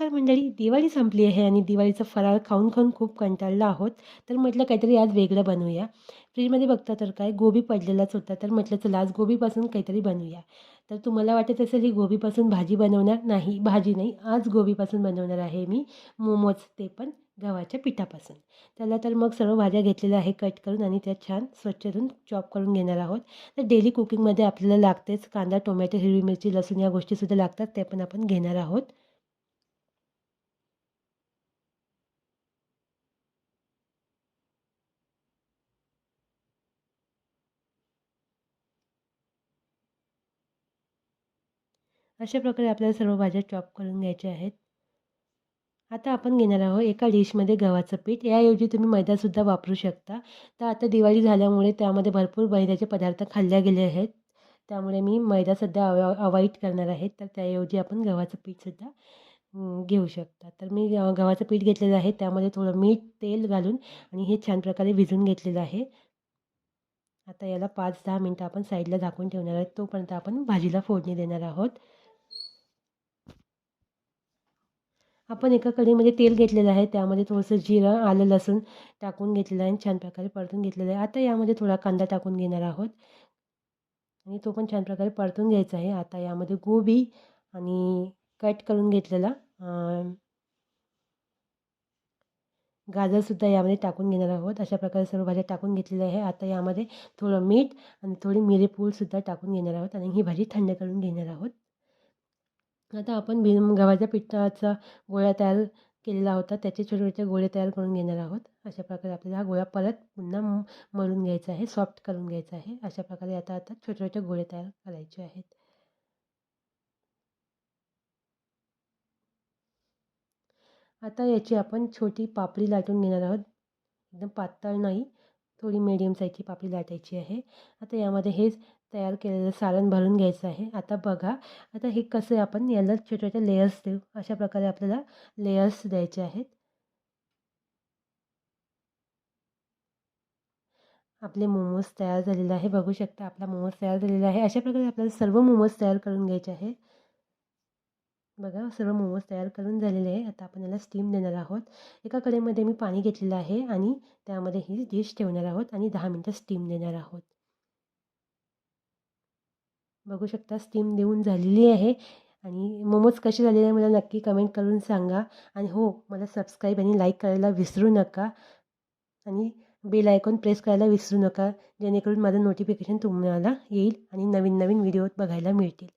तर मंडळी दिवाळी संपली आहे आणि दिवाळीचा फराळ खाऊन खाऊन खूप कंटाळला आहोत. तर म्हटलं काहीतरी आज वेगळं बनवूया. फ्रीजमध्ये बघता तर काय गोबी पडलेलाच होता. तर म्हटलं चला आज गोबीपासून काहीतरी बनवूया. तर तुम्हाला वाटत असेल ही गोबीपासून भाजी बनवणार नाही भाजी नाही आज गोबीपासून बनवणार आहे मी मोमोज ते पण गव्हाच्या पिठापासून. त्याला तर मग सर्व भाज्या घेतलेल्या आहे कट करून आणि त्या छान स्वच्छ धुवून चॉप करून घेणार आहोत. तर डेली कुकिंगमध्ये आपल्याला लागतेच कांदा टोमॅटो हिरवी मिरची लसूण या गोष्टीसुद्धा लागतात त्या पण आपण घेणार आहोत. अशा प्रकारे आपल्याला सर्व भाज्या चॉप करून घ्यायच्या आहेत. आता आपण घेणार आहोत एका डिशमध्ये गव्हाचं पीठ. याऐवजी तुम्ही मैदासुद्धा वापरू शकता. तर आता दिवाळी झाल्यामुळे त्यामध्ये भरपूर मैद्याचे पदार्थ खाल्ल्या गेले आहेत. त्यामुळे मी मैदा सध्या अव अवॉइड करणार आहे. तर त्याऐवजी आपण गव्हाचं पीठसुद्धा घेऊ शकता. तर मी गव्हाचं पीठ घेतलेलं आहे. त्यामध्ये थोडं मीठ तेल घालून आणि हे छान प्रकारे भिजून घेतलेलं आहे. आता याला पाच दहा मिनटं आपण साईडला झाकून ठेवणार आहोत. तोपर्यंत आपण भाजीला फोडणी देणार आहोत. आपण एका कढीमध्ये तेल घेतलेलं आहे. त्यामध्ये थोडंसं जिरं आलं लसूण टाकून घेतलेलं आहे आणि छान प्रकारे परतून घेतलेलं आहे. आता यामध्ये थोडा कांदा टाकून घेणार आहोत. आणि तो पण छान प्रकारे परतून घ्यायचा आहे. आता यामध्ये गोबी आणि कट करून घेतलेला गाजरसुद्धा यामध्ये टाकून घेणार आहोत. अशा प्रकारे सर्व भाज्या टाकून घेतलेल्या आहे. आता यामध्ये थोडं मीठ आणि थोडी मिरेपूडसुद्धा टाकून घेणार आहोत आणि ही भाजी थंड करून घेणार आहोत. आता आपण भि गव्हाच्या पिठाचा गोळा तयार केलेला होता. त्याचे छोटे छोटे गोळे तयार करून घेणार आहोत. अशा प्रकारे आपल्याला हा गोळा परत पुन्हा मळून घ्यायचा आहे सॉफ्ट करून घ्यायचा आहे. अशा प्रकारे आता आता छोटे छोटे गोळे तयार करायचे आहेत. आता याची आपण छोटी पापडी लाटून घेणार आहोत. एकदम पातळ नाही. थोडी मिडियम साईजची पापडी लाटायची आहे. आता यामध्ये हेच तयार केलेलं सारण भरून घ्यायचं आहे. आता बघा आता हे कसं आपण याला छोट्या छोट्या लेयर्स देऊ. अशा प्रकारे आपल्याला लेयर्स द्यायचे आहेत. आपले मोमोज तयार झालेले आहे. बघू शकता आपला मोमोज तयार झालेला आहे. अशा प्रकारे आपल्याला सर्व मोमोज तयार करून घ्यायचे आहे. बघा सर्व मोमोज तयार करून झालेले आहे आता आपण याला स्टीम देणार आहोत. एका कडेमध्ये मी पाणी घेतलेलं आहे आणि त्यामध्ये ही डिश ठेवणार आहोत आणि दहा मिनटं स्टीम देणार आहोत. बघू शकता स्टीम देऊन झालेली आहे आणि मोमोज कसे झालेले आहे मला नक्की कमेंट करून सांगा. आणि हो मला सबस्क्राईब आणि लाईक करायला विसरू नका आणि बेल आयकॉन प्रेस करायला विसरू नका जेणेकरून माझं नोटिफिकेशन तुम्हाला येईल आणि नवीन नवीन व्हिडिओ बघायला मिळतील.